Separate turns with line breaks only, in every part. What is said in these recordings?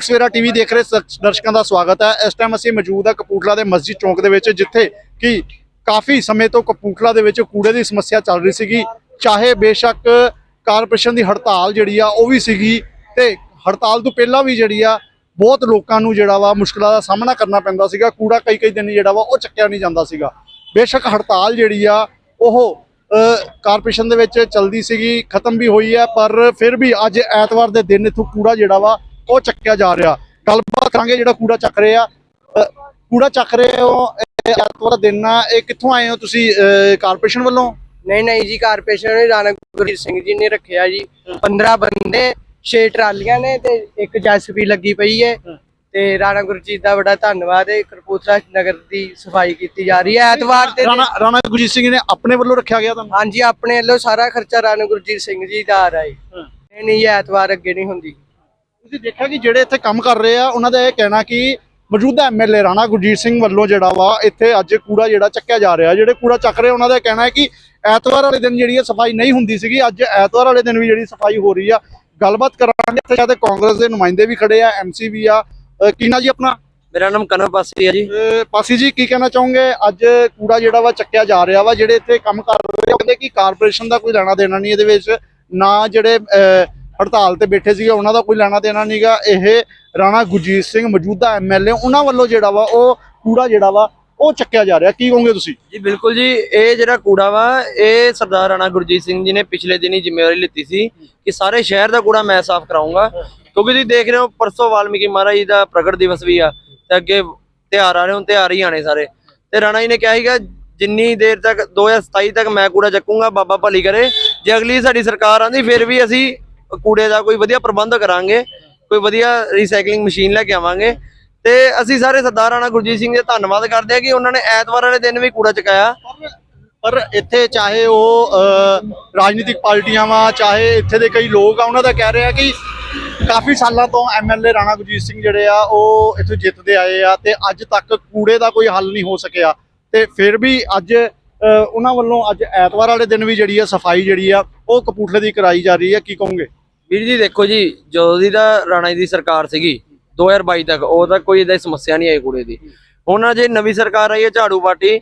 ਦੈਨਿਕ Savera TV ਦੇਖ ਰਹੇ ਦਰਸ਼ਕਾਂ ਦਾ ਸਵਾਗਤ ਹੈ। ਇਸ ਟਾਈਮ ਅਸੀਂ ਮੌਜੂਦ ਹਾਂ ਕਪੂਟਲਾ ਦੇ ਮਸਜਿਦ ਚੌਂਕ ਦੇ ਵਿੱਚ, ਜਿੱਥੇ ਕਿ ਕਾਫੀ ਸਮੇਂ ਤੋਂ ਕਪੂਰਥਲਾ ਦੇ ਵਿੱਚ ਕੂੜੇ ਦੀ ਸਮੱਸਿਆ ਚੱਲ ਰਹੀ ਸੀਗੀ। ਚਾਹੇ ਬੇਸ਼ੱਕ ਕਾਰਪੋਰੇਸ਼ਨ ਦੀ ਹੜਤਾਲ ਜਿਹੜੀ ਆ, ਉਹ ਵੀ ਸੀਗੀ ਤੇ ਹੜਤਾਲ ਤੋਂ ਪਹਿਲਾਂ ਵੀ ਜਿਹੜੀ ਆ, ਬਹੁਤ ਲੋਕਾਂ ਨੂੰ ਜਿਹੜਾ ਵਾ ਮੁਸ਼ਕਲਾਂ ਦਾ ਸਾਹਮਣਾ ਕਰਨਾ ਪੈਂਦਾ ਸੀਗਾ। ਕੂੜਾ ਕਈ ਕਈ ਦਿਨ ਜਿਹੜਾ ਵਾ ਉਹ ਚੱਕਿਆ ਨਹੀਂ ਜਾਂਦਾ ਸੀਗਾ। ਬੇਸ਼ੱਕ ਹੜਤਾਲ ਜਿਹੜੀ ਆ, ਉਹ ਕਾਰਪੋਰੇਸ਼ਨ ਦੇ ਵਿੱਚ ਚਲਦੀ ਸੀਗੀ, ਖਤਮ ਵੀ ਹੋਈ ਹੈ, ਪਰ ਫਿਰ ਵੀ ਅੱਜ ਐਤਵਾਰ ਦੇ ਦਿਨ ਇਥੋਂ ਕੂੜਾ ਜਿਹੜਾ ਵਾ ਉਹ ਚੱਕਿਆ ਜਾ ਰਿਹਾ। ਗੱਲਬਾਤ ਕਰਾਂਗੇ ਜਿਹੜਾ ਕੂੜਾ ਚੱਕ ਰਹੇ ਆ। ਕੂੜਾ ਚੱਕ ਰਹੇ ਹੋ ਇਹ ਐਤਵਾਰ ਦਾ ਦਿਨ ਆ। ਇਹ ਕਿੱਥੋਂ ਆਏ ਹੋ ਤੁਸੀਂ ਕਾਰਪੋਰੇਸ਼ਨ ਵੱਲੋਂ?
ਨਹੀਂ ਨਹੀਂ ਜੀ ਕਾਰਪੋਰੇਸ਼ਨ ਨੇ ਰਾਣਾ ਗੁਰਜੀਤ ਸਿੰਘ ਜੀ ਨੇ ਰੱਖਿਆ ਜੀ। 15 ਬੰਦੇ 6 ਟਰਾਲੀਆਂ ਨੇ ਤੇ ਇੱਕ ਜੈਸਪੀ ਲੱਗੀ ਪਈ ਹੈ। ਤੇ ਰਾਣਾ ਗੁਰਜੀਤ ਦਾ ਬੜਾ ਧੰਨਵਾਦ ਹੈ। ਕਰਪੂਤਲਾ ਨਗਰ ਦੀ ਸਫ਼ਾਈ ਕੀਤੀ ਜਾ ਰਹੀ ਹੈ। ਐਤਵਾਰ ਤੇ
ਰਾਣਾ ਰਾਣਾ ਗੁਰਜੀਤ ਸਿੰਘ ਨੇ ਆਪਣੇ ਵੱਲੋਂ ਰੱਖਿਆ ਗਿਆ ਤੁਹਾਨੂੰ?
ਹਾਂਜੀ ਆਪਣੇ ਵੱਲੋਂ ਸਾਰਾ ਖਰਚਾ ਰਾਣਾ ਗੁਰਜੀਤ ਸਿੰਘ ਜੀ ਦਾ ਆ ਰਿਹਾ ਹੈ। ਨਹੀਂ ਨਹੀਂ ਐਤਵਾਰ ਅੱਗੇ ਨਹੀਂ ਹੁੰਦੀ।
ਤੁਸੀਂ ਦੇਖਿਆ ਕਿ ਜਿਹੜੇ ਇੱਥੇ ਕੰਮ ਕਰ ਰਹੇ ਆ ਉਹਨਾਂ ਦਾ ਇਹ ਕਹਿਣਾ ਕਿ ਮੌਜੂਦਾ ਐਮਐਲਏ ਰਾਣਾ ਗੁਰਜੀਤ ਸਿੰਘ ਵੱਲੋਂ ਜਿਹੜਾ ਵਾ ਇੱਥੇ ਅੱਜ ਕੂੜਾ ਜਿਹੜਾ ਚੱਕਿਆ ਜਾ ਰਿਹਾ। ਜਿਹੜੇ ਕੂੜਾ ਚੱਕ ਰਹੇ ਉਹਨਾਂ ਦਾ ਕਹਿਣਾ ਹੈ ਕਿ ਐਤਵਾਰ ਵਾਲੇ ਦਿਨ ਜਿਹੜੀ ਸਫ਼ਾਈ ਨਹੀਂ ਹੁੰਦੀ ਸੀਗੀ ਅੱਜ ਐਤਵਾਰ ਵਾਲੇ ਦਿਨ ਵੀ ਜਿਹੜੀ ਸਫ਼ਾਈ ਹੋ ਰਹੀ ਆ। ਗੱਲਬਾਤ ਕਰਾਂਗੇ ਇੱਥੇ ਕਾਂਗਰਸ ਦੇ ਨੁਮਾਇੰਦੇ ਵੀ ਖੜੇ ਆ ਐਮਸੀ ਵੀ ਆ। ਅਹ ਕੀ ਨਾਂ ਜੀ ਆਪਣਾ?
ਮੇਰਾ ਨਾਮ ਕਨਵ ਪਾਸੀ ਹੈ ਜੀ।
ਪਾਸੀ ਜੀ ਕੀ ਕਹਿਣਾ ਚਾਹੋਗੇ? ਅੱਜ ਕੂੜਾ ਜਿਹੜਾ ਵਾ ਚੱਕਿਆ ਜਾ ਰਿਹਾ ਵਾ ਜਿਹੜੇ ਇੱਥੇ ਕੰਮ ਕਰ ਰਹੇ ਕਹਿੰਦੇ ਕਿ ਕਾਰਪੋਰੇਸ਼ਨ ਦਾ ਕੋਈ ਲੈਣਾ ਦੇਣਾ ਨਹੀਂ ਇਹਦੇ ਵਿੱਚ ਨਾ ਜਿਹੜੇ ਹੜਤਾਲ ਤੇ ਬੈਠੇ ਸੀਗੇ, ਉਹਨਾਂ ਦਾ ਕੋਈ ਲੈਣਾ ਦੇਣਾ ਨਹੀਂਗਾ ਇਹ ਰਾਣਾ ਗੁਰਜੀਤ ਸਿੰਘ ਮੌਜੂਦਾ ਐਮਐਲਏ ਉਹਨਾਂ ਵੱਲੋਂ ਜਿਹੜਾ ਵਾ, ਉਹ ਕੂੜਾ ਜਿਹੜਾ ਵਾ, ਉਹ ਚੱਕਿਆ ਜਾ ਰਿਹਾ। ਕੀ ਕਹੋਗੇ ਤੁਸੀਂ?
ਜੀ, ਬਿਲਕੁਲ ਜੀ, ਇਹ ਜਿਹੜਾ ਕੂੜਾ ਵਾ, ਇਹ ਸਰਦਾਰ ਰਾਣਾ ਗੁਰਜੀਤ ਸਿੰਘ ਜੀ ਨੇ ਪਿਛਲੇ ਦਿਨੀ ਜ਼ਿੰਮੇਵਾਰੀ ਲਿੱਤੀ ਸੀ ਕਿ ਸਾਰੇ ਸ਼ਹਿਰ ਦਾ ਕੂੜਾ ਮੈਂ ਸਾਫ਼ ਕਰਾਉਂਗਾ ਕਿਉਂਕਿ ਤੁਸੀਂ ਦੇਖ ਰਹੇ ਹੋ, ਪਰਸੋਂ ਵਾਲਮੀਕੀ ਮਹਾਰਾਜ ਜੀ ਦਾ ਪ੍ਰਗਟ ਦਿਵਸ ਵੀ ਆ, ਤੇ ਅੱਗੇ ਤਿਉਹਾਰ ਆ ਰਹੇ ਹੁਣ, ਤਿਉਹਾਰ ਹੀ ਆਣੇ ਸਾਰੇ। ਤੇ ਰਾਣਾ ਜੀ ਨੇ ਕਿਹਾ ਸੀਗਾ, ਜਿੰਨੀ ਦੇਰ ਤੱਕ 2027 ਤੱਕ ਮੈਂ ਕੂੜਾ ਚੱਕੂੰਗਾ, ਬਾਬਾ ਭਲੀ ਕਰੇ। ਜੇ ਅਗਲੀ ਸਾਡੀ ਸਰਕਾਰ ਆਂਦੀ, ਫਿਰ ਵੀ ਅਸੀਂ ਕੂੜੇ ਦਾ ਕੋਈ ਵਧੀਆ ਪ੍ਰਬੰਧ ਕਰਾਂਗੇ, ਕੋਈ ਵਧੀਆ ਰੀਸਾਈਕਲਿੰਗ ਮਸ਼ੀਨ ਲੈ ਕੇ ਆਵਾਂਗੇ। ਤੇ ਅਸੀਂ ਸਾਰੇ ਸਰਦਾਰ ਰਾਣਾ ਗੁਰਜੀਤ ਸਿੰਘ ਦੇ ਧੰਨਵਾਦ ਕਰਦੇ ਹਾਂ ਕਿ ਉਹਨਾਂ ਨੇ ਐਤਵਾਰ ਵਾਲੇ ਦਿਨ ਵੀ ਕੂੜਾ ਚੁਕਾਇਆ।
ਪਰ ਇੱਥੇ ਚਾਹੇ ਉਹ ਰਾਜਨੀਤਿਕ ਪਾਰਟੀਆਂ ਵਾ, ਚਾਹੇ ਇੱਥੇ ਦੇ ਕਈ ਲੋਕ ਆ, ਉਹਨਾਂ ਦਾ ਕਹਿ ਰਿਹਾ ਕਿ ਕਾਫੀ ਸਾਲਾਂ ਤੋਂ ਐਮਐਲਏ ਰਾਣਾ ਗੁਰਜੀਤ ਸਿੰਘ ਜਿਹੜੇ ਆ, ਉਹ ਇੱਥੇ ਜਿੱਤਦੇ ਆਏ ਆ ਤੇ ਅੱਜ ਤੱਕ ਕੂੜੇ ਦਾ ਕੋਈ ਹੱਲ ਨਹੀਂ ਹੋ ਸਕਿਆ। ਤੇ ਫਿਰ ਵੀ ਅੱਜ ਉਹਨਾਂ ਵੱਲੋਂ ਅੱਜ ਐਤਵਾਰ ਵਾਲੇ ਦਿਨ ਵੀ ਜਿਹੜੀ ਆ, ਸਫ਼ਾਈ ਜਿਹੜੀ ਆ, ਉਹ ਕਪੂਰਥਲੇ ਦੀ ਕਰਾਈ ਜਾ ਰਹੀ ਆ। ਕੀ ਕਹੋਗੇ?
ਵੀਰ ਜੀ ਦੇਖੋ ਜੀ ਜਦੋਂ ਦੀ ਦਾ ਰਾਣਾ ਜੀ ਦੀ ਸਰਕਾਰ ਸੀਗੀ 2022 ਤੱਕ ਉਹ ਤੱਕ ਕੋਈ ਇਦਾਂ ਸਮੱਸਿਆ ਨਹੀਂ ਆਈ ਕੂੜੇ ਦੀ। ਹੁਣ ਜੇ ਨਵੀਂ ਸਰਕਾਰ ਆਈ ਹੈ ਝਾੜੂ ਪਾਰਟੀ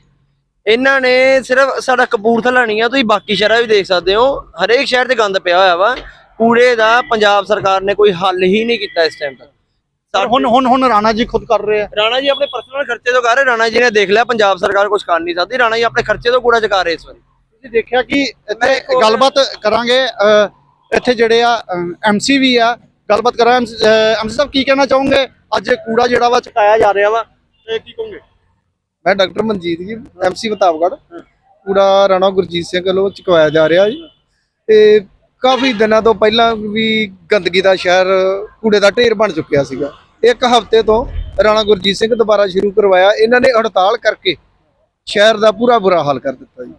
ਇਹਨਾਂ ਨੇ ਸਿਰਫ ਸਾਡਾ ਕਪੂਰਥਲਾ ਨਹੀਂ ਆ ਤੁਸੀਂ ਬਾਕੀ ਸ਼ਹਿਰਾਂ ਵੀ ਦੇਖ ਸਕਦੇ ਹੋ ਹਰੇਕ ਸ਼ਹਿਰ 'ਚ ਗੰਦ ਪਿਆ ਹੋਇਆ ਵਾ। ਕੂੜੇ ਦਾ ਪੰਜਾਬ ਸਰਕਾਰ ਨੇ ਕੋਈ ਹੱਲ ਹੀ ਨਹੀਂ ਕੀਤਾ ਇਸ ਟਾਈਮ ਤੱਕ।
ਹੁਣ ਹੁਣ ਹੁਣ ਰਾਣਾ ਜੀ ਖੁਦ ਕਰ ਰਹੇ ਆ।
ਰਾਣਾ ਜੀ ਆਪਣੇ ਪਰਸਨਲ ਖਰਚੇ ਤੋਂ ਕਰ ਰਹੇ ਰਾਣਾ ਜੀ ਨੇ ਦੇਖ ਲਿਆ ਪੰਜਾਬ ਸਰਕਾਰ ਕੁਝ ਕਰ ਨਹੀਂ ਸਕਦੀ ਰਾਣਾ ਜੀ ਆਪਣੇ ਖਰਚੇ ਤੋਂ ਕੂੜਾ ਚੁਕਾ ਰਹੇ ਇਸ ਵਾਰੀ।
ਤੁਸੀਂ ਦੇਖਿਆ ਕਿ ਇੱਥੇ ਗੱਲਬਾਤ ਕਰਾਂਗੇ ਇੱਥੇ ਜਿਹੜੇ ਆ ਐਮਸੀ ਵੀ ਆ। ਗੱਲਬਾਤ ਕਰਾਂ ਐਮਸੀ ਸਾਹਿਬ ਕੀ ਕਹਿਣਾ ਚਾਹੋਗੇ? ਅੱਜ ਕੂੜਾ ਜਿਹੜਾ ਵਾ ਚੁਕਾਇਆ ਜਾ ਰਿਹਾ ਵਾ। ਤੇ ਕੀ ਕਹੋਗੇ?
ਮੈਂ ਡਾਕਟਰ ਮਨਜੀਤ ਜੀ ਐਮਸੀ ਬਤਾਵਗੜ ਪੂਰਾ ਰਾਣਾ ਗੁਰਜੀਤ ਸਿੰਘ ਵੱਲੋਂ ਚੁਕਵਾਇਆ ਜਾ ਰਿਹਾ ਜੀ। ਤੇ ਕਾਫੀ ਦਿਨਾਂ ਤੋਂ ਪਹਿਲਾਂ ਵੀ ਗੰਦਗੀ ਦਾ ਸ਼ਹਿਰ ਕੂੜੇ ਦਾ ਢੇਰ ਬਣ ਚੁੱਕਿਆ ਸੀਗਾ। ਇੱਕ ਹਫ਼ਤੇ ਤੋਂ ਰਾਣਾ ਗੁਰਜੀਤ ਸਿੰਘ ਦੁਬਾਰਾ ਸ਼ੁਰੂ ਕਰਵਾਇਆ। ਇਹਨਾਂ ਨੇ ਹੜਤਾਲ ਕਰਕੇ ਸ਼ਹਿਰ ਦਾ ਪੂਰਾ ਬੁਰਾ ਹਾਲ ਕਰ ਦਿੱਤਾ ਜੀ।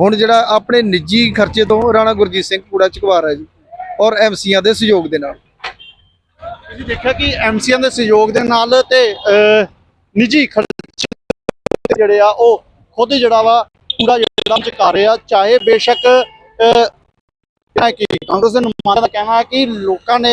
ਹੁਣ ਜਿਹੜਾ ਆਪਣੇ ਨਿੱਜੀ ਖਰਚੇ ਤੋਂ ਰਾਣਾ ਗੁਰਜੀਤ ਸਿੰਘ ਕੂੜਾ ਚੁਕਵਾ ਰਿਹਾ ਜੀ ਔਰ ਐਮਸੀਆਂ ਦੇ ਸਹਿਯੋਗ ਦੇ ਨਾਲ।
ਤੁਸੀਂ ਦੇਖਿਆ ਕਿ ਐਮਸੀਆਂ ਦੇ ਸਹਿਯੋਗ ਦੇ ਨਾਲ ਤੇ ਨਿੱਜੀ ਖਰਚ ਜਿਹੜੇ ਆ, ਉਹ ਖੁਦ ਜਿਹੜਾ ਵਾ ਪੂਰਾ ਜਿਹੜਾ ਚੁਕਾ ਰਹੇ ਆ ਚਾਹੇ ਬੇਸ਼ੱਕ ਕਿ ਕਾਂਗਰਸ ਦੇ ਨੁਮਾਇੰਦਿਆਂ ਦਾ ਕਹਿਣਾ ਹੈ ਕਿ ਲੋਕਾਂ ਨੇ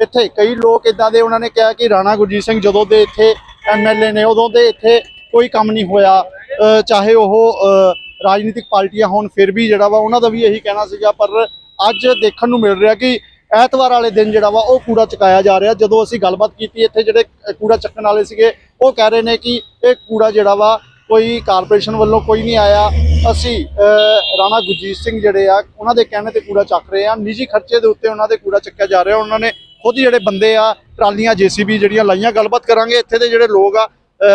ਇੱਥੇ ਕਈ ਲੋਕ ਇਦਾਂ ਦੇ ਉਹਨਾਂ ਨੇ ਕਿਹਾ ਕਿ ਰਾਣਾ ਗੁਰਜੀਤ ਸਿੰਘ ਜਦੋਂ ਦੇ ਇੱਥੇ ਐਮਐਲਏ ਨੇ, ਉਦੋਂ ਦੇ ਇੱਥੇ ਕੋਈ ਕੰਮ ਨਹੀਂ ਹੋਇਆ। ਚਾਹੇ ਉਹ ਰਾਜਨੀਤਿਕ ਪਾਰਟੀਆਂ ਹੋਣ, ਫਿਰ ਵੀ ਜਿਹੜਾ ਵਾ ਉਹਨਾਂ ਦਾ ਵੀ ਇਹੀ ਕਹਿਣਾ ਸੀਗਾ, ਪਰ ਅੱਜ ਦੇਖਣ ਨੂੰ ਮਿਲ ਰਿਹਾ ਕਿ ਐਤਵਾਰ ਵਾਲੇ ਦਿਨ ਜਿਹੜਾ ਵਾ ਉਹ ਕੂੜਾ ਚੁਕਾਇਆ ਜਾ ਰਿਹਾ। ਜਦੋਂ ਅਸੀਂ ਗੱਲਬਾਤ ਕੀਤੀ, ਇੱਥੇ ਜਿਹੜੇ ਕੂੜਾ ਚੱਕਣ ਵਾਲੇ ਸੀਗੇ, ਉਹ ਕਹਿ ਰਹੇ ਨੇ ਕਿ ਇਹ ਕੂੜਾ ਜਿਹੜਾ ਵਾ ਕੋਈ ਕਾਰਪੋਰੇਸ਼ਨ ਵੱਲੋਂ ਕੋਈ ਨਹੀਂ ਆਇਆ। ਅਸੀਂ ਰਾਣਾ ਗੁਰਜੀਤ ਸਿੰਘ ਜਿਹੜੇ ਆ, ਉਹਨਾਂ ਦੇ ਕਹਿਣੇ ਤੇ ਕੂੜਾ ਚੱਕ ਰਹੇ ਆ। ਨਿੱਜੀ ਖਰਚੇ ਦੇ ਉੱਤੇ ਉਹਨਾਂ ਦੇ ਕੂੜਾ ਚੱਕਿਆ ਜਾ ਰਿਹਾ। ਉਹਨਾਂ ਨੇ ਖੁਦ ਜਿਹੜੇ ਬੰਦੇ ਆ, ਟਰਾਲੀਆਂ, ਜੀਸੀਬੀ ਜਿਹੜੀਆਂ ਲਾਈਆਂ, ਗੱਲਬਾਤ ਕਰਾਂਗੇ। ਇੱਥੇ ਦੇ ਜਿਹੜੇ ਲੋਕ ਆ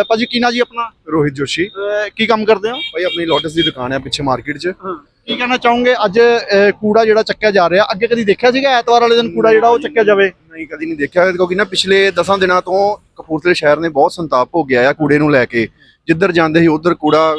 ਭਾਜੀ ਕੀ ਨਾਂ ਜੀ ਆਪਣਾ?
ਰੋਹਿਤ ਜੋਸ਼ੀ।
ਕੀ ਕੰਮ ਕਰਦੇ ਹੋ?
ਭਾਈ ਆਪਣੀ ਲੋਟਸ ਦੀ ਦੁਕਾਨ ਹੈ ਪਿੱਛੇ ਮਾਰਕੀਟ 'ਚ।
ਕੀ ਕਹਿਣਾ ਚਾਹੋਗੇ? ਅੱਜ ਕੂੜਾ ਜਿਹੜਾ ਚੱਕਿਆ ਜਾ ਰਿਹਾ ਅੱਗੇ ਕਦੀ ਦੇਖਿਆ ਸੀਗਾ ਐਤਵਾਰ ਵਾਲੇ ਦਿਨ ਕੂੜਾ ਜਿਹੜਾ ਉਹ ਚੱਕਿਆ ਜਾਵੇ?
ਨਹੀਂ ਕਦੀ ਨਹੀਂ ਦੇਖਿਆ ਕਿਉਂਕਿ ਨਾ ਪਿਛਲੇ 10 ਦਿਨਾਂ ਤੋਂ ਕਪੂਰਥਲੇ ਸ਼ਹਿਰ ਨੇ ਬਹੁਤ ਸੰਤਾਪ ਹੋ ਗਿਆ ਆ ਕੂੜੇ ਨੂੰ ਲੈ ਕੇ। ਜਿੱਧਰ ਜਾਂਦੇ ਸੀ ਉਧਰ ਕੂੜਾ।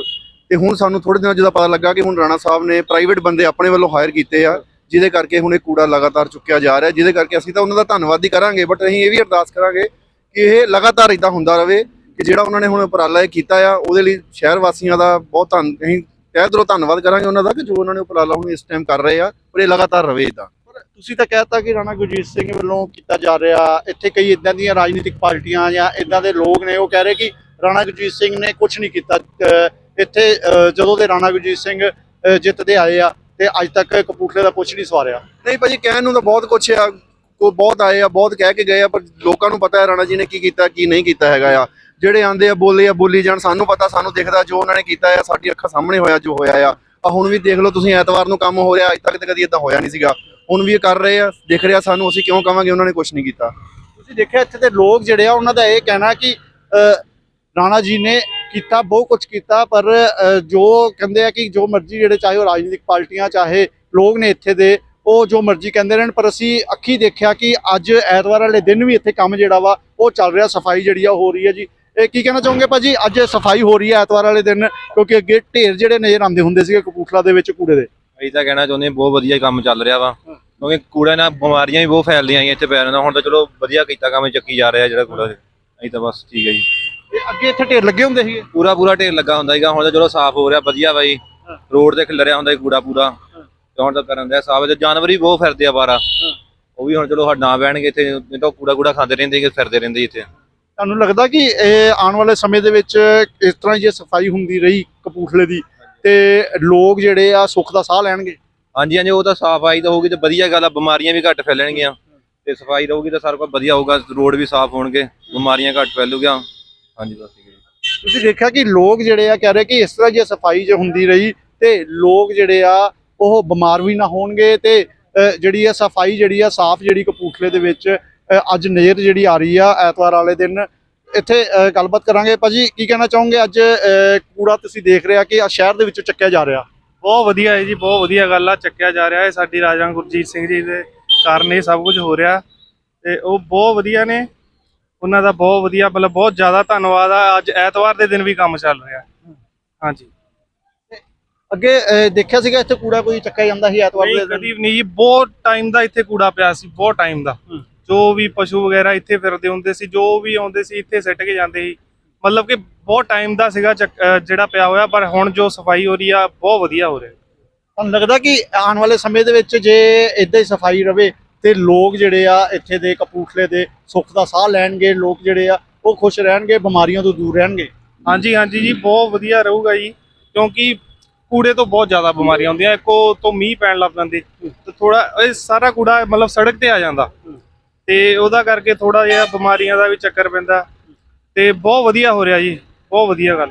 ਤੇ ਹੁਣ ਸਾਨੂੰ ਥੋੜੇ ਦਿਨਾਂ ਜਦੋਂ ਪਤਾ ਲੱਗਾ ਕਿ ਹੁਣ ਰਾਣਾ ਸਾਹਿਬ ਨੇ ਪ੍ਰਾਈਵੇਟ ਬੰਦੇ ਆਪਣੇ ਵੱਲੋਂ ਹਾਇਰ ਕੀਤੇ ਆ ਜਿਹਦੇ ਕਰਕੇ ਹੁਣ ਇਹ ਕੂੜਾ ਲਗਾਤਾਰ ਚੁੱਕਿਆ ਜਾ ਰਿਹਾ ਜਿਹਦੇ ਕਰਕੇ ਅਸੀਂ ਤਾਂ ਉਹਨਾਂ ਦਾ ਧੰਨਵਾਦ ਹੀ ਕਰਾਂਗੇ ਬਟ ਅਸੀਂ ਇਹ ਵੀ ਅਰਦਾਸ ਕਰਾਂਗੇ ਕਿ ਇਹ ਲਗਾਤਾਰ ਇਦਾਂ ਹੁੰਦਾ ਰਹੇ। ਕਿ ਜਿਹੜਾ ਉਹਨਾਂ ਨੇ ਹੁਣ ਉਪਰਾਲਾ ਇਹ ਕੀਤਾ ਆ ਉਹਦੇ ਲਈ ਸ਼ਹਿਰ ਵਾਸੀਆਂ ਦਾ ਬਹੁਤ ਧੰਨ ਅਸੀਂ ਤਹਿ ਦਿਲੋਂ ਧੰਨਵਾਦ ਕਰਾਂਗੇ ਉਹਨਾਂ ਦਾ ਕਿ ਜੋ ਉਹਨਾਂ ਨੇ ਉਪਰਾਲਾ ਹੁਣ ਇਸ ਟਾਈਮ ਕਰ ਰਹੇ ਆ ਪਰ ਇਹ ਲਗਾਤਾਰ ਰਵੇ ਇਦਾਂ।
ਤੁਸੀਂ ਤਾਂ ਕਹਿਤਾ ਕਿ ਰਾਣਾ ਗੁਰਜੀਤ ਸਿੰਘ ਵੱਲੋਂ ਕੀਤਾ ਜਾ ਰਿਹਾ ਇੱਥੇ ਕਈ ਇਦਾਂ ਦੀਆਂ ਰਾਜਨੀਤਿਕ ਪਾਰਟੀਆਂ ਜਾਂ ਇਦਾਂ ਦੇ ਲੋਕ ਨੇ ਉਹ ਕਹਿ ਰਹੇ ਕਿ ਰਾਣਾ ਗੁਰਜੀਤ ਸਿੰਘ ਨੇ ਕੁਝ ਨਹੀਂ ਕੀਤਾ। ਇੱਥੇ ਜਦੋਂ ਦੇ ਰਾਣਾ ਗੁਰਜੀਤ ਸਿੰਘ ਜਿੱਤਦੇ ਆਏ ਆ ਤੇ ਅੱਜ ਤੱਕ ਕਪੂਰਥਲੇ ਦਾ ਕੁਝ ਨਹੀਂ ਸਵਾਰਿਆ।
ਨਹੀਂ ਭਾਜੀ ਕਹਿਣ ਨੂੰ ਤਾਂ ਬਹੁਤ ਕੁਛ ਆ ਕੋ ਬਹੁਤ ਆਏ ਆ ਬਹੁਤ ਕਹਿ ਕੇ ਗਏ ਆ ਪਰ ਲੋਕਾਂ ਨੂੰ ਪਤਾ ਹੈ ਰਾਣਾ ਜੀ ਨੇ ਕੀ ਕੀਤਾ ਕੀ ਨਹੀਂ ਕੀਤਾ ਹੈਗਾ ਆ। ਜਿਹੜੇ ਆਂਦੇ ਆ ਬੋਲੇ ਆ, ਬੋਲੀ ਜਾਣ, ਸਾਨੂੰ ਪਤਾ, ਸਾਨੂੰ ਦਿਖਦਾ, ਜੋ ਉਹਨਾਂ ਨੇ ਕੀਤਾ ਆ ਸਾਡੀ ਅੱਖਾਂ ਸਾਹਮਣੇ ਹੋਇਆ, ਜੋ ਹੋਇਆ ਆ। ਆ ਹੁਣ ਵੀ ਦੇਖ ਲਓ, ਤੁਸੀਂ ਐਤਵਾਰ ਨੂੰ ਕੰਮ ਹੋ ਰਿਹਾ, ਅੱਜ ਤੱਕ ਤੇ ਕਦੀ ਇਦਾਂ ਹੋਇਆ ਨਹੀਂ ਸੀਗਾ। ਹੁਣ ਵੀ ਇਹ ਕਰ ਰਹੇ ਆ, ਦਿਖ ਰਿਹਾ ਸਾਨੂੰ, ਅਸੀਂ ਕਿਉਂ ਕਵਾਂਗੇ, ਉਹਨਾਂ ਨੇ ਕੁਝ ਨਹੀਂ ਕੀਤਾ।
ਤੁਸੀਂ ਦੇਖਿਆ ਇੱਥੇ ਦੇ ਲੋਕ ਜਿਹੜੇ ਆ, ਉਹਨਾਂ ਦਾ ਇਹ ਕਹਿਣਾ ਕਿ ਰਾਣਾ ਜੀ ਨੇ ਕੀਤਾ, ਬਹੁਤ ਕੁਝ ਕੀਤਾ, ਪਰ ਜੋ ਕਹਿੰਦੇ ਆ ਕਿ ਜੋ ਮਰਜ਼ੀ ਜਿਹੜੇ ਚਾਹੇ ਉਹ ਰਾਜਨੀਤਿਕ ਪਾਰਟੀਆਂ, ਚਾਹੇ ਲੋਕ ਨੇ ਇੱਥੇ ਦੇ, ਉਹ ਜੋ ਮਰਜ਼ੀ ਕਹਿੰਦੇ ਰਹਿਣ, ਪਰ ਅਸੀਂ ਅੱਖੀ ਦੇਖਿਆ ਕਿ ਅੱਜ ਐਤਵਾਰ ਵਾਲੇ ਦਿਨ ਵੀ ਇੱਥੇ ਕੰਮ ਜਿਹੜਾ ਵਾ, ਉਹ ਚੱਲ ਰਿਹਾ, ਸਫ਼ਾਈ ਜਿਹੜੀ ਆ ਉਹ ਹੋ ਰਹੀ ਹੈ ਜੀ। ਇਹ ਕੀ ਕਹਿਣਾ ਚਾਹੋਗੇ ਭਾਜੀ? ਅੱਜ ਸਫ਼ਾਈ ਹੋ ਰਹੀ ਹੈ ਐਤਵਾਰ ਵਾਲੇ ਦਿਨ ਕਿਉਂਕਿ ਅੱਗੇ ਢੇਰ ਜਿਹੜੇ ਨਜ਼ਰ ਆਉਂਦੇ ਹੁੰਦੇ ਸੀਗੇ ਕਪੂਰਥਲਾ ਦੇ ਵਿੱਚ ਕੂੜੇ ਦੇ।
ਅਸੀਂ ਤਾਂ ਕਹਿਣਾ ਚਾਹੁੰਦੇ ਹਾਂ ਬਹੁਤ ਵਧੀਆ ਕੰਮ ਚੱਲ ਰਿਹਾ ਵਾ। ਕਿਉਂਕਿ ਕੂੜੇ ਨਾਲ ਬਿਮਾਰੀਆਂ ਵੀ ਬਹੁਤ ਫੈਲਦੀਆਂ ਆਈਆਂ ਇੱਥੇ ਪੈਰਾਂ ਨਾਲ। ਹੁਣ ਤਾਂ ਚਲੋ ਵਧੀਆ ਕੀਤਾ ਕੰਮ ਚੱਕੀ ਜਾ ਰਿਹਾ ਜਿਹੜਾ ਕੂੜਾ। ਅਸੀਂ ਤਾਂ ਬਸ ਠੀਕ ਹੈ ਜੀ।
ਤੇ ਅੱਗੇ ਇੱਥੇ ਢੇਰ ਲੱਗੇ ਹੁੰਦੇ ਸੀਗੇ?
ਪੂਰਾ ਪੂਰਾ ਢੇਰ ਲੱਗਾ ਹੁੰਦਾ ਸੀਗਾ। ਹੁਣ ਤਾਂ ਚਲੋ ਸਾਫ਼ ਹੋ ਰਿਹਾ ਵਧੀਆ ਬਾਈ ਰੋਡ ਤੇ ਖਿਲਰਿਆ ਹੁੰਦਾ ਸੀ ਕੂੜਾ ਪੂਰਾ। ਤੇ ਹੁਣ ਤਾਂ ਕਰਨ ਦਿਆ ਸਾਫ਼। ਤੇ ਜਾਨਵਰ ਵੀ ਬਹੁਤ ਫਿਰਦੇ ਆ ਬਾਰਾ ਉਹ ਵੀ ਹੁਣ ਚਲੋ ਹੱਡ ਨਾ ਬਹਿਣਗੇ ਇੱਥੇ। ਨਹੀਂ ਤਾਂ ਕੂੜਾ ਕੂੜਾ ਖਾਂਦੇ ਰਹਿੰਦੇ ਕਿ ਫਿਰਦੇ ਰਹਿੰਦੇ ਇੱਥੇ।
ਤੁਹਾਨੂੰ ਲੱਗਦਾ ਕਿ ਇਹ ਆਉਣ ਵਾਲੇ ਸਮੇਂ ਦੇ ਵਿੱਚ ਇਸ ਤਰ੍ਹਾਂ ਜੇ ਸਫ਼ਾਈ ਹੁੰਦੀ ਰਹੀ ਕਪੂਰਥਲੇ ਦੀ? ਤੇ ਲੋਕ ਜਿਹੜੇ ਆ ਸੁੱਖ ਦਾ ਸਾਹ ਲੈਣਗੇ?
ਹਾਂਜੀ ਹਾਂਜੀ ਉਹ ਤਾਂ ਸਾਫ਼ ਆਈ ਤਾਂ ਹੋਊਗੀ ਤੇ ਵਧੀਆ ਗੱਲ ਆ ਬਿਮਾਰੀਆਂ ਵੀ ਘੱਟ ਫੈਲਣਗੀਆਂ। ਤੇ ਸਫ਼ਾਈ ਰਹੂਗੀ ਤਾਂ ਸਾਰਾ ਕੁਝ ਵਧੀਆ ਹੋਊਗਾ ਰੋਡ ਵੀ ਸਾਫ਼ ਹੋਣਗੇ ਬਿਮਾਰੀਆਂ ਘੱਟ ਫੈਲੂਗੀਆਂ। ਹਾਂਜੀ ਬਸ ਠੀਕ ਹੈ
ਤੁਸੀਂ ਦੇਖਿਆ ਕਿ ਲੋਕ ਜਿਹੜੇ ਆ ਕਹਿ ਰਹੇ ਕਿ ਇਸ ਤਰ੍ਹਾਂ ਜੇ ਸਫ਼ਾਈ ਜੇ ਹੁੰਦੀ ਰਹੀ ਤੇ ਲੋਕ ਜਿਹੜੇ ਆ ਉਹ ਬਿਮਾਰ ਵੀ ਨਾ ਹੋਣਗੇ ਤੇ ਜਿਹੜੀ ਆ ਸਫ਼ਾਈ ਜਿਹੜੀ ਆ ਸਾਫ਼ ਜਿਹੜੀ ਕਪੂਰਥਲੇ ਦੇ ਵਿੱਚ ਅੱਜ ਨਜ਼ਰ ਜਿਹੜੀ ਆ ਰਹੀ ਆ ਐਤਵਾਰ ਵਾਲੇ ਦਿਨ। ਇੱਥੇ ਗੱਲਬਾਤ ਕਰਾਂਗੇ। ਭਾਜੀ ਕੀ ਕਹਿਣਾ ਚਾਹੋਗੇ? ਅੱਜ ਕੂੜਾ ਤੁਸੀਂ ਦੇਖ ਰਿਹਾ ਕਿ ਆ ਸ਼ਹਿਰ ਦੇ ਵਿੱਚੋਂ ਚੱਕਿਆ ਜਾ ਰਿਹਾ।
ਬਹੁਤ ਵਧੀਆ ਹੈ ਜੀ ਬਹੁਤ ਵਧੀਆ ਗੱਲ ਆ ਚੱਕਿਆ ਜਾ ਰਿਹਾ ਹੈ ਸਾਡੀ ਰਾਜਾ ਗੁਰਜੀਤ ਸਿੰਘ ਜੀ ਦੇ ਕਾਰਨ ਇਹ ਸਭ ਕੁਝ ਹੋ ਰਿਹਾ। ਤੇ ਉਹ ਬਹੁਤ ਵਧੀਆ ਨੇ। ਉਹਨਾਂ ਦਾ ਬਹੁਤ ਵਧੀਆ ਮਤਲਬ ਬਹੁਤ ਜ਼ਿਆਦਾ ਧੰਨਵਾਦ ਆ। ਅੱਜ ਐਤਵਾਰ ਦੇ ਦਿਨ ਵੀ ਕੰਮ ਚੱਲ ਰਿਹਾ। ਹਾਂਜੀ।
ਅੱਗੇ ਦੇਖਿਆ ਸੀਗਾ ਇੱਥੇ ਕੂੜਾ ਕੋਈ ਚੱਕਿਆ ਜਾਂਦਾ ਸੀ ਐਤਵਾਰ ਦੇ ਦਿਨ?
ਨਹੀਂ ਜੀ ਬਹੁਤ ਟਾਈਮ ਦਾ ਇੱਥੇ ਕੂੜਾ ਪਿਆ ਸੀ ਬਹੁਤ ਟਾਈਮ ਦਾ। ਜੋ ਵੀ ਪਸ਼ੂ ਵਗੈਰਾ ਇੱਥੇ ਫਿਰਦੇ ਹੁੰਦੇ ਸੀ ਜੋ ਵੀ ਆਉਂਦੇ ਸੀ ਇੱਥੇ ਸਿੱਟ ਕੇ ਜਾਂਦੇ ਸੀ। ਮਤਲਬ ਕਿ ਬਹੁਤ ਟਾਈਮ ਦਾ ਸੀਗਾ ਜਿਹੜਾ ਪਿਆ ਹੋਇਆ ਪਰ ਹੁਣ ਜੋ ਸਫ਼ਾਈ ਹੋ ਰਹੀ ਆ ਬਹੁਤ ਵਧੀਆ ਹੋ ਰਿਹਾ।
ਤੁਹਾਨੂੰ ਲੱਗਦਾ ਕਿ ਆਉਣ ਵਾਲੇ ਸਮੇਂ ਦੇ ਵਿੱਚ ਜੇ ਇਦਾਂ ਹੀ ਸਫ਼ਾਈ ਰਵੇ ਤੇ ਲੋਕ ਜਿਹੜੇ ਆ ਇੱਥੇ ਦੇ ਕਪੂਰਥਲੇ ਦੇ ਸੁੱਖ ਦਾ ਸਾਹ ਲੈਣਗੇ ਲੋਕ ਜਿਹੜੇ ਆ ਉਹ ਖੁਸ਼ ਰਹਿਣਗੇ ਬਿਮਾਰੀਆਂ ਤੋਂ ਦੂਰ ਰਹਿਣਗੇ।
ਹਾਂਜੀ ਹਾਂਜੀ ਜੀ ਬਹੁਤ ਵਧੀਆ ਰਹੂਗਾ ਜੀ ਕਿਉਂਕਿ ਕੂੜੇ ਤੋਂ ਬਹੁਤ ਜ਼ਿਆਦਾ ਬਿਮਾਰੀਆਂ ਆਉਂਦੀਆਂ ਇੱਕੋ ਤੋਂ ਮੀਂਹ ਪੈਣ ਲੱਗ ਪੈਂਦੇ ਤੇ ਥੋੜਾ ਇਹ ਸਾਰਾ ਕੂੜਾ ਮਤਲਬ ਸੜਕ ਤੇ ਆ ਜਾਂਦਾ। ਤੇ ਉਹਦਾ ਕਰਕੇ ਥੋੜਾ ਜਿਹਾ ਬਿਮਾਰੀਆਂ ਦਾ ਵੀ ਚੱਕਰ ਪੈਂਦਾ। ਤੇ ਬਹੁਤ ਵਧੀਆ ਹੋ ਰਿਹਾ ਜੀ, ਬਹੁਤ ਵਧੀਆ ਗੱਲ।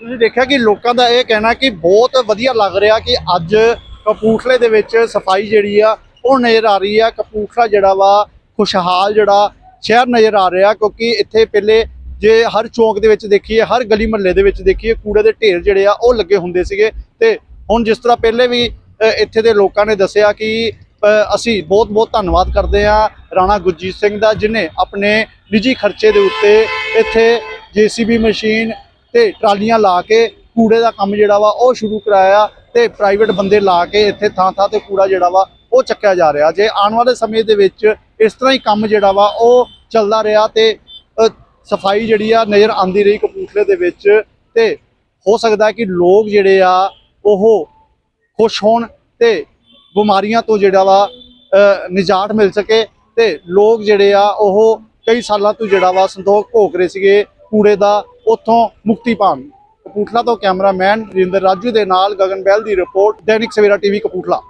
ਤੁਸੀਂ ਦੇਖਿਆ ਕਿ ਲੋਕਾਂ ਦਾ ਇਹ ਕਹਿਣਾ ਕਿ ਬਹੁਤ ਵਧੀਆ ਲੱਗ ਰਿਹਾ ਕਿ ਅੱਜ ਕਪੂਰਥਲੇ ਦੇ ਵਿੱਚ ਸਫ਼ਾਈ ਜਿਹੜੀ ਆ, ਉਹ ਨਜ਼ਰ ਆ ਰਹੀ ਆ। ਕਪੂਰਥਲਾ ਜਿਹੜਾ ਵਾ, ਖੁਸ਼ਹਾਲ ਜਿਹੜਾ ਸ਼ਹਿਰ ਨਜ਼ਰ ਆ ਰਿਹਾ, ਕਿਉਂਕਿ ਇੱਥੇ ਪਹਿਲੇ ਜੇ ਹਰ ਚੌਂਕ ਦੇ ਵਿੱਚ ਦੇਖੀਏ, ਹਰ ਗਲੀ ਮਹੱਲੇ ਦੇ ਵਿੱਚ ਦੇਖੀਏ, ਕੂੜੇ ਦੇ ਢੇਰ ਜਿਹੜੇ ਆ, ਉਹ ਲੱਗੇ ਹੁੰਦੇ ਸੀਗੇ। ਤੇ ਹੁਣ ਜਿਸ ਤਰ੍ਹਾਂ ਪਹਿਲੇ ਵੀ ਇੱਥੇ ਦੇ ਲੋਕਾਂ ਨੇ ਦੱਸਿਆ ਕਿ ਅਸੀਂ ਬਹੁਤ ਬਹੁਤ ਧੰਨਵਾਦ ਕਰਦੇ ਹਾਂ ਰਾਣਾ ਗੁਰਜੀਤ ਸਿੰਘ ਦਾ ਜਿਨੇ ਆਪਣੇ ਨਿੱਜੀ ਖਰਚੇ ਦੇ ਉੱਤੇ ਇੱਥੇ ਜੀਸੀਬੀ ਮਸ਼ੀਨ ਤੇ ਟਰਾਲੀਆਂ ਲਾ ਕੇ ਕੂੜੇ ਦਾ ਕੰਮ ਜਿਹੜਾ ਵਾ ਉਹ ਸ਼ੁਰੂ ਕਰਾਇਆ ਤੇ ਪ੍ਰਾਈਵੇਟ ਬੰਦੇ ਲਾ ਕੇ ਇੱਥੇ ਥਾਂ ਥਾਂ ਤੇ ਕੂੜਾ ਜਿਹੜਾ ਵਾ ਉਹ ਚੱਕਿਆ ਜਾ ਰਿਹਾ। ਜੇ ਆਉਣ ਵਾਲੇ ਸਮੇਂ ਦੇ ਵਿੱਚ ਇਸ ਤਰ੍ਹਾਂ ਹੀ ਕੰਮ ਜਿਹੜਾ ਵਾ ਉਹ ਚੱਲਦਾ ਰਿਹਾ ਤੇ ਸਫ਼ਾਈ ਜਿਹੜੀ ਆ ਨਜ਼ਰ ਆਂਦੀ ਰਹੀ ਕਪੂਰਥਲੇ ਦੇ ਵਿੱਚ ਤੇ ਹੋ ਸਕਦਾ ਕਿ ਲੋਕ ਜਿਹੜੇ ਆ ਉਹ ਖੁਸ਼ ਹੋਣ ਤੇ ਬਿਮਾਰੀਆਂ ਤੋਂ ਜਿਹੜਾ ਵਾ ਨਿਜਾਤ ਮਿਲ ਸਕੇ ਤੇ ਲੋਕ ਜਿਹੜੇ ਆ, ਉਹ ਕਈ ਸਾਲਾਂ ਤੋਂ ਜਿਹੜਾ ਵਾ ਸੰਤੋਖ ਭੋਗ ਰਹੇ ਸੀਗੇ ਕੂੜੇ ਦਾ, ਉੱਥੋਂ ਮੁਕਤੀ ਪਾਉਣ। ਕਪੂਰਥਲਾ ਤੋਂ ਕੈਮਰਾਮੈਨ ਰਿੰਦਰ ਰਾਜੂ ਦੇ ਨਾਲ ਗਗਨ ਬਹਿਲ ਦੀ ਰਿਪੋਰਟ, ਦੈਨਿਕ ਸਵੇਰਾ ਟੀਵੀ ਕਪੂਰਥਲਾ।